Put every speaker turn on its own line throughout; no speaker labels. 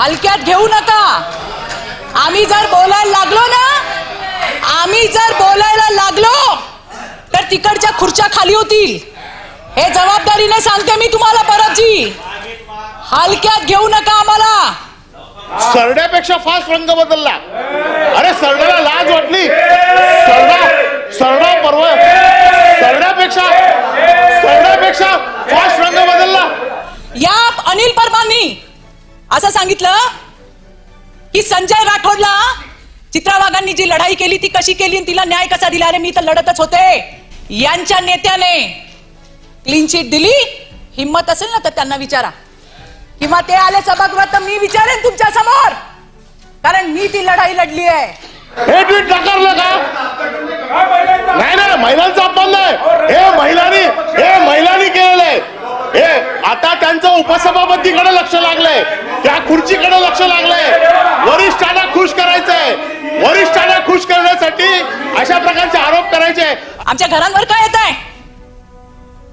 हलक्यात घेऊ नका. आम्ही जर बोलायला लागलो ना आम्ही जर बोलायला लागलो तर तिकडच्या खुर्च्या खाली होतील. हे जबाबदारीने सांगते मी तुम्हाला परतजी. हलक्यात घेऊ नका आम्हाला.
सरड्यापेक्षा फास्ट रंग बदलला. अरे सरड्याला लाज वाटली. सरडा सरडा पर्व. सरड्यापेक्षा सरड्यापेक्षा फास्ट रंग बदलला.
या अनिल परमांनी असं सांगितलं की संजय राठोडला चित्रा वाघांनी जी लढाई केली ती कशी केली आणि तिला न्याय कसा दिला? अरे मी तर लढतच होते. यांच्या नेत्याने क्लीन चिट दिली. हिंमत असेल ना तर त्यांना विचारा. किंवा ते आले सभागृहात तर मी विचारेन तुमच्यासमोर. कारण मी ती लढाई लढली आहे.
हे ट्विट नाकारलं का? नाही ना महिलांचा अपमान नाही. हे महिलांनी हे महिलांनी केलेलं आहे. हे आता त्यांचं उपसभापतीकडे लक्ष लागलं खुर्चीकडे लक्ष लागलंय. वरिष्ठांना खुश करायचंय. वरिष्ठांना खुश करण्यासाठी अशा प्रकारचे आरोप करायचे.
आमच्या घरांवर काय येत आहे?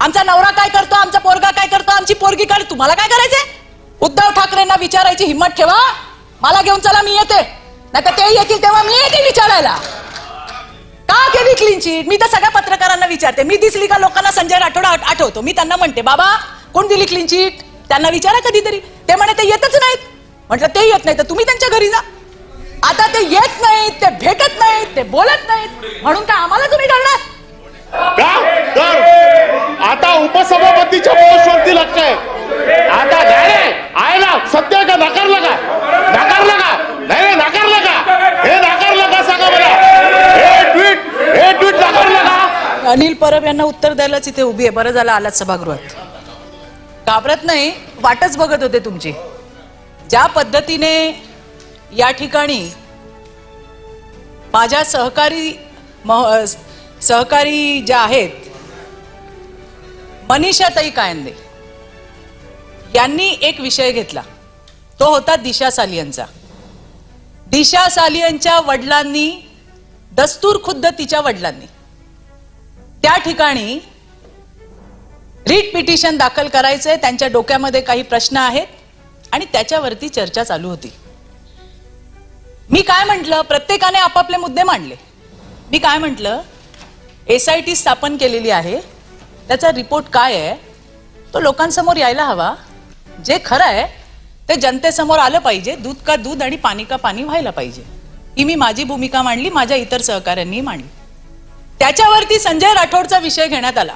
आमचा नवरा काय करतो? आमचा पोरगा काय करतो? आमची पोरगी काय तुम्हाला काय करायचंय? उद्धव ठाकरेंना विचारायची हिंमत ठेवा. मला घेऊन चला मी येते. नाही तर ते येतील तेव्हा मी येते विचारायला. का केली क्लीन चिट मी तर सगळ्या पत्रकारांना विचारते. मी दिसली का लोकांना? संजय राठोड आठवतो. मी त्यांना म्हणते बाबा कोण दिली क्लीन चिट त्यांना विचारा कधीतरी. ते म्हणे ते येतच नाहीत. म्हटलं ते येत नाही तर तुम्ही त्यांच्या घरी जा. आता ते येत नाहीत ते भेटत नाहीत ते बोलत नाहीत. म्हणून का आम्हाला तुम्ही करणार
आता उपसभापतीच्या पोस्टवरती लक्ष आहे. आता नाही आहे ना सत्य का? नाकारलं का? नाकारलं का? नाही नाही नाकारलं का? हे नाकारलं का सांगा मला? हे ट्विट हे ट्विट नाकारलं का?
अनिल परब यांना उत्तर द्यायलाच इथे उभी आहे. बरं झालं आलात सभागृहात. घाबरत नाही वाटच बघत होते तुमची. ज्या पद्धतीने या ठिकाणी माझ्या सहकारी मह- सहकारी ज्या आहेत मनीषाताई कायंदे यांनी एक विषय घेतला. तो होता दिशा सालियनचा दिशा सालियनच्या वडिलांनी दस्तूर खुद्द तिच्या वडिलांनी. त्या ठिकाणी रीट पिटिशन दाखल करायचंय त्यांच्या डोक्यामध्ये काही प्रश्न आहेत आणि त्याच्यावरती चर्चा चालू होती. मी काय म्हटलं? प्रत्येकाने आपापले मुद्दे मांडले. मी काय म्हटलं? एस आय टी स्थापन केलेली आहे. त्याचा रिपोर्ट काय आहे? तो लोकांसमोर यायला हवा. जे खरं आहे ते जनतेसमोर आलं पाहिजे. दूध का दूध आणि पाणी का पाणी व्हायला पाहिजे. ही मी माझी भूमिका मांडली माझ्या इतर सहकाऱ्यांनी मांडली. त्याच्यावरती संजय राठोडचा विषय घेण्यात आला.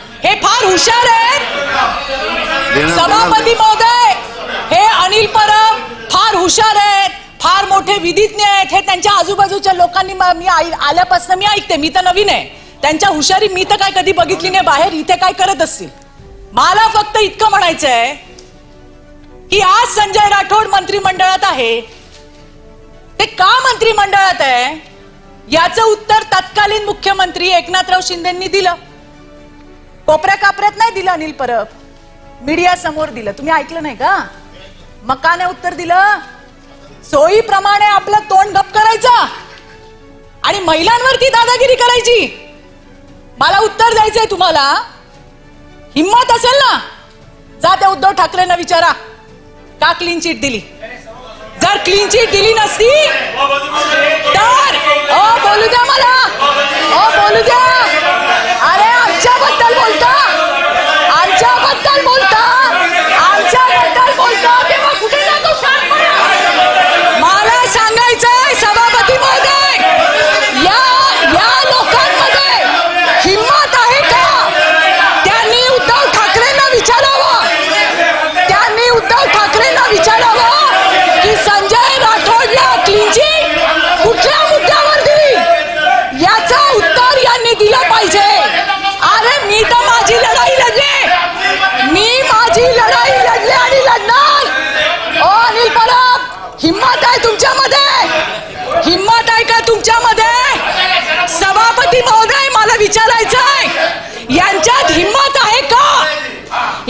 हे फार हुशार आहेत. सभापती महोदय हे अनिल परब फार हुशार आहेत फार मोठे विधिज्ञ आहेत. हे त्यांच्या आजूबाजूच्या लोकांनी मी आई- आल्यापासून मी ऐकते मी तर नवीन आहे. त्यांच्या हुशारी मी तर काय कधी बघितली नाही बाहेर इथे काय करत असतील? मला फक्त इतकं म्हणायचं आहे की आज संजय राठोड मंत्रिमंडळात आहे. ते का मंत्रिमंडळात आहे? याचं उत्तर तत्कालीन मुख्यमंत्री एकनाथराव शिंदेंनी दिलं. कोपऱ्या कापऱ्यात नाही दिलं अनिल परब. मीडिया समोर दिलं. तुम्ही ऐकलं नाही का? मकाने उत्तर दिलं. सोयीप्रमाणे आपलं तोंड गप करायचं. आणि महिलांवरती दादागिरी करायची. मला उत्तर द्यायचंय तुम्हाला. हिंमत असेल ना? जा त्या उद्धव ठाकरेंना विचारा. का क्लीन चिट दिली? जर क्लीन चिट दिली नसती तर ओ बोलू द्या मला. ओ बोलू द्या.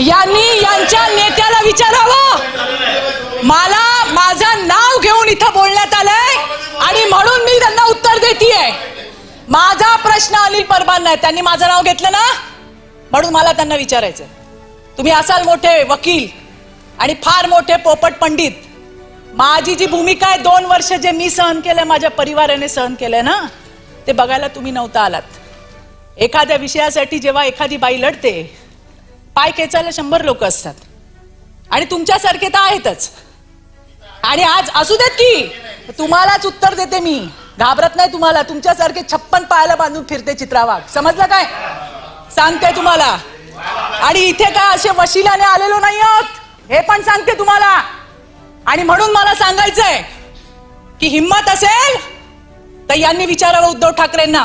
यांनी यांच्या नेत्याला विचारावं. मला माझं नाव घेऊन इथं बोलण्यात आलंय आणि म्हणून मी त्यांना उत्तर देतीये. माझा प्रश्न अनिल परबान आहे. त्यांनी माझं नाव घेतलं ना? म्हणून मला त्यांना विचारायचं तुम्ही असाल मोठे वकील आणि फार मोठे पोपट पंडित. माझी जी भूमिका आहे दोन वर्ष जे मी सहन केलंय माझ्या परिवाराने सहन केलंय ना ते बघायला तुम्ही नव्हता आलात. एखाद्या विषयासाठी जेव्हा एखादी बाई लढते पाय खेचायला शंभर लोक असतात. आणि तुमच्यासारखे तर आहेतच. आणि आज असू देत की तुम्हालाच उत्तर देते मी. घाबरत नाही तुम्हाला तुमच्यासारखे छप्पन पायाला बांधून फिरते चित्रावाग समजलं काय? सांगते तुम्हाला. आणि इथे काय असे वशिलाने आलेलो नाही आहोत हे पण सांगते तुम्हाला. आणि म्हणून मला सांगायचंय की हिंमत असेल तर यांनी विचारावं उद्धव ठाकरेंना.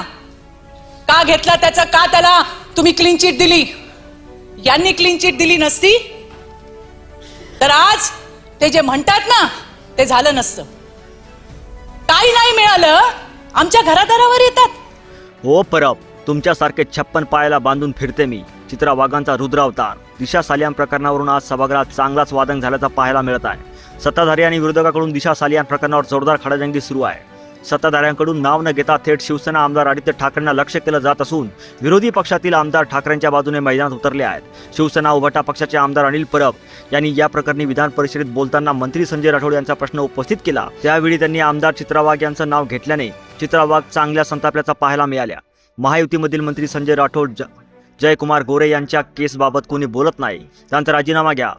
का घेतला त्याचा? का त्याला तुम्ही क्लीन चिट दिली? यांनी क्लीन चिट दिली नसती तर आज ते जे म्हणतात ना ते झालं नसतं. काही नाही मिळालं आमच्या घरादारावर येतात.
हो परब तुमच्यासारखे छप्पन पायाला बांधून फिरते मी. चित्रा वाघांचा रुद्रावतार दिशा सालियान प्रकरणावरून आज सभागृहात चांगलाच वादन झाल्याचा पाहायला मिळत आहे. सत्ताधारी आणि विरोधकाकडून दिशा सालियान प्रकरणावर जोरदार खडाजंगी सुरू आहे. सत्ताधाऱ्यांकडून नाव न घेता थेट शिवसेना आमदार आदित्य ठाकरेंना लक्ष केलं जात असून विरोधी पक्षातील आमदार ठाकरेंच्या बाजूने मैदानात उतरले आहेत. शिवसेना उभाटा पक्षाचे आमदार अनिल परब यांनी या प्रकरणी विधान परिषदेत बोलताना मंत्री संजय राठोड यांचा प्रश्न उपस्थित केला. त्यावेळी त्यांनी आमदार चित्रा वाघ यांचं नाव घेतल्याने चित्रा वाघ चांगल्या संतापल्याचा पाहायला मिळाल्या. महायुतीमधील मंत्री संजय राठोड ज- जयकुमार गोरे यांच्या केसबाबत कोणी बोलत नाही. त्यांचा राजीनामा घ्या.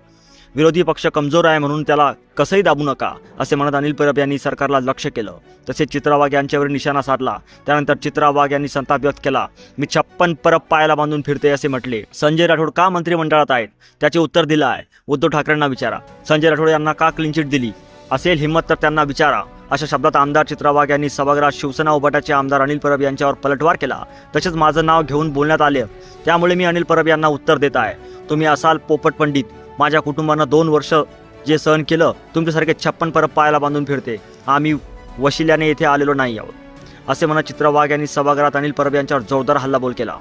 विरोधी पक्ष कमजोर आहे म्हणून त्याला कसंही दाबू नका असे म्हणत अनिल परब यांनी सरकारला लक्ष केलं. तसेच चित्रा वाघ यांच्यावर निशाणा साधला. त्यानंतर चित्रा वाघ यांनी संताप व्यक्त केला. मी छप्पन परब पायाला बांधून फिरते असे म्हटले. संजय राठोड का मंत्रिमंडळात आहेत? त्याचे उत्तर दिलं आहे. उद्धव ठाकरेंना विचारा. संजय राठोड यांना का क्लीन चिट दिली? असेल हिंमत तर त्यांना विचारा. अशा शब्दात आमदार चित्रा वाघ यांनी सभागृहात शिवसेना उभाटाचे आमदार अनिल परब यांच्यावर पलटवार केला. तसेच माझं नाव घेऊन बोलण्यात आले. त्यामुळे मी अनिल परब यांना उत्तर देत आहे. तुम्ही असाल पोपट पंडित. माझ्या कुटुंबानं दोन वर्ष जे सहन केलं तुमच्यासारखे छप्पन परब पायाला बांधून फिरते. आम्ही वशिल्याने येथे आलेलो नाही आहोत. असे म्हणत चित्रा वाघ यांनी सभागृहात अनिल परब यांच्यावर जोरदार हल्लाबोल केला.